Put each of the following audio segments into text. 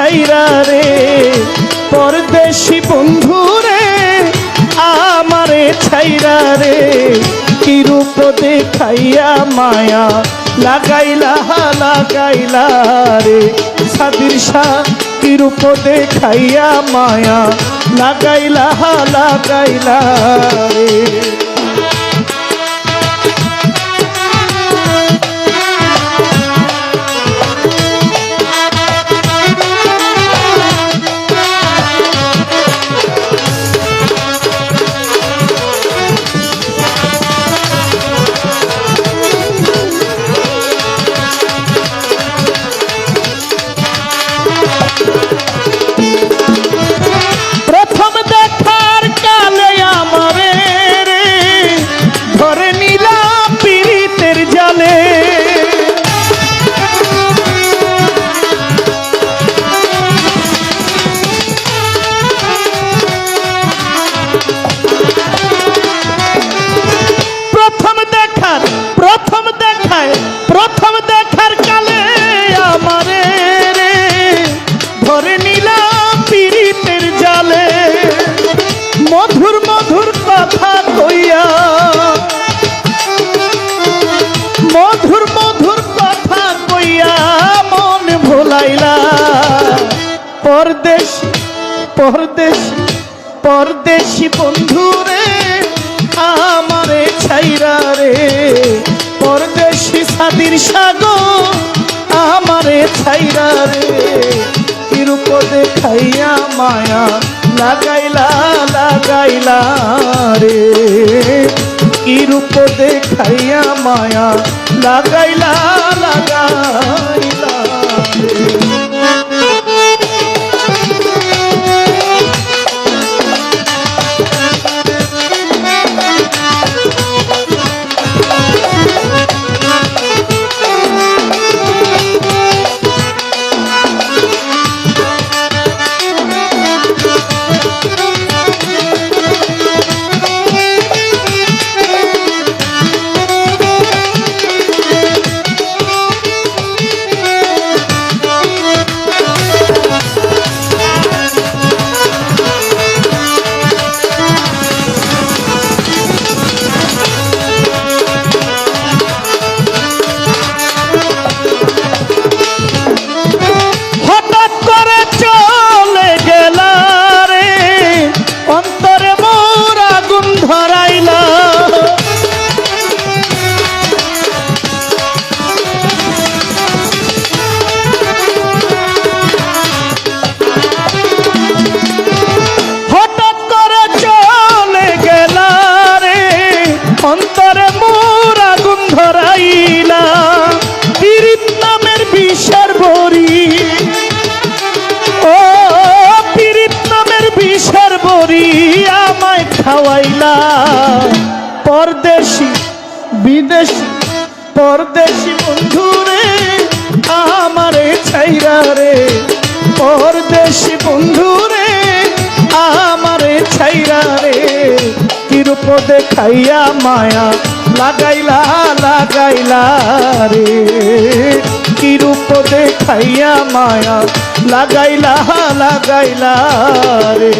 ছাইরা রে পরদেশি বন্ধু রে, আমারে ছাইরা রে কিরূপ দেখাইয়া মায়া লাগাইলা লাগাইলা রে। সাদির শাহ কিরূপ দেখাইয়া মায়া লাগাইলা লাগাইলা রে। ভোলাইলা পরদেশ পরদেশ, পরদেশি বন্ধু রে, আমারে ছাইরা রে। পরদেশি সাদির সাগর, আমারে ছাইরা রে। কিরূপ দেখাইয়া মায়া লাগাইলা লাগাইলা রে। কিরূপ দেখাইয়া মায়া লাগাইলা লাগাইলা রে খাওয়াইলা পরদেশি, বিদেশি, পরদেশি বন্ধু রে আমারে ছাইরা রে। পরদেশি বন্ধু রে আমারে ছাইরা রে। কিরূপ দেখাইয়া মায়া লাগাইলা লাগাইলা রে। কিরূপ দেখাইয়া মায়া লাগাইলা লাগাইলা রে।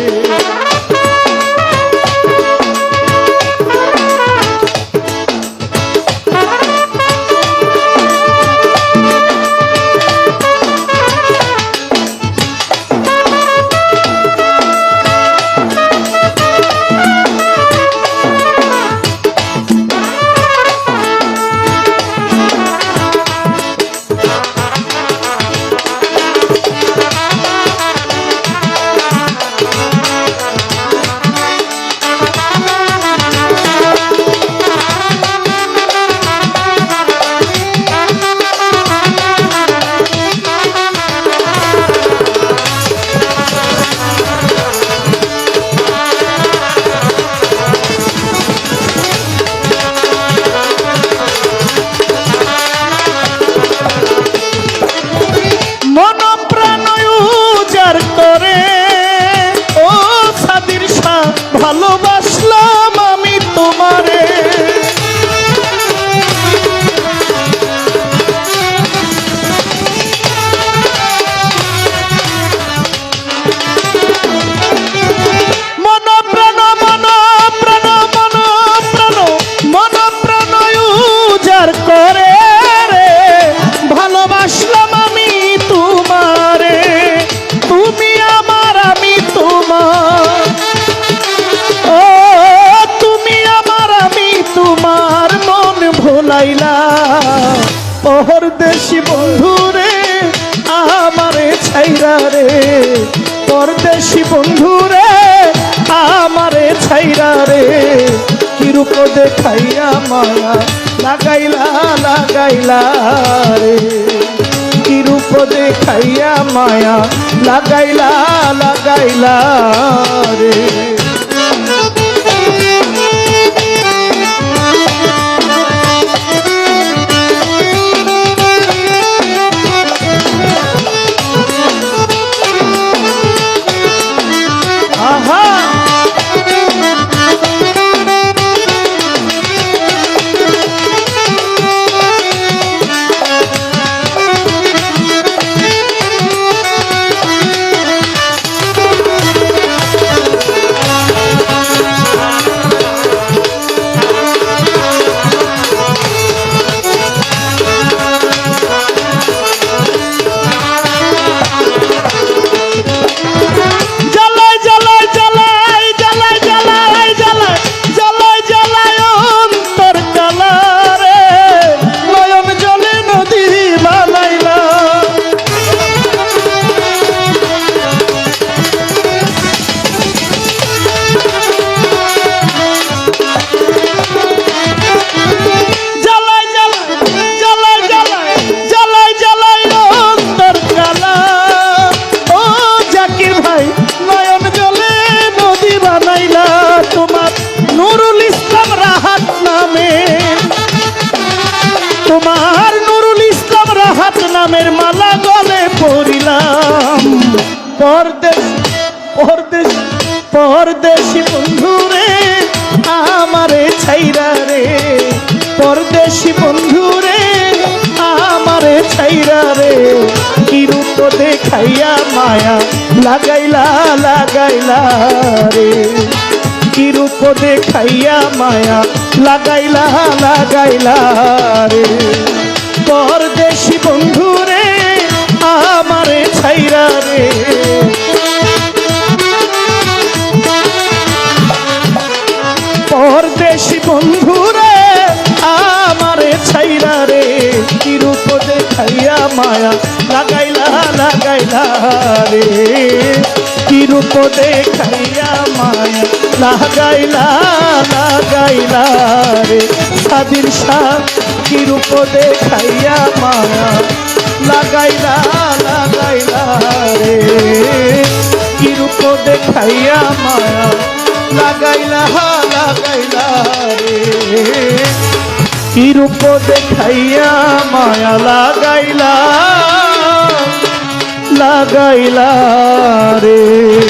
পরদেশি বন্ধু রে, আমারে ছাইরা রে। পরদেশি বন্ধু রে, আমারে ছাইরা রে। কিরূপ দেখাইয়া মায়া লাগাইলা লাগাইলা রে। কিরূপ দেখাইয়া মায়া লাগাইলা লাগাইলা রে। নামের মালা গলে পড়িলাম। পরদেশ পরদেশ, পরদেশি বন্ধু রে আমারে ছাইরা রে। পরদেশি বন্ধু রে আমারে ছাইরা রে। কি রূপ দেখাইয়া মায়া লাগাইলা লাগাইলা রে। কি রূপ দেখাইয়া মায়া লাগাইলা লাগাইলা রে। পরদেশি বন্ধু রে, আমারে ছাইরা রে। পরদেশি বন্ধু রে, আমারে ছাইরা রে। কি রূপ দেখাইয়া মায়া লাগাইলা লাগাইলা রে। কি রূপ দেখাইয়া মায়া লাগাইলা লাগাইলা রে। স্বাধীন শাহ কি রূপ দেখাইয়া মায়া। লাগাইলা লাগাইলা রে। কি রূপ দেখাইয়া মায়া। লাগাইলা লাগাইলা রে। কি রূপ দেখাইয়া মায়া। লাগাইলা লাগাইলা রে।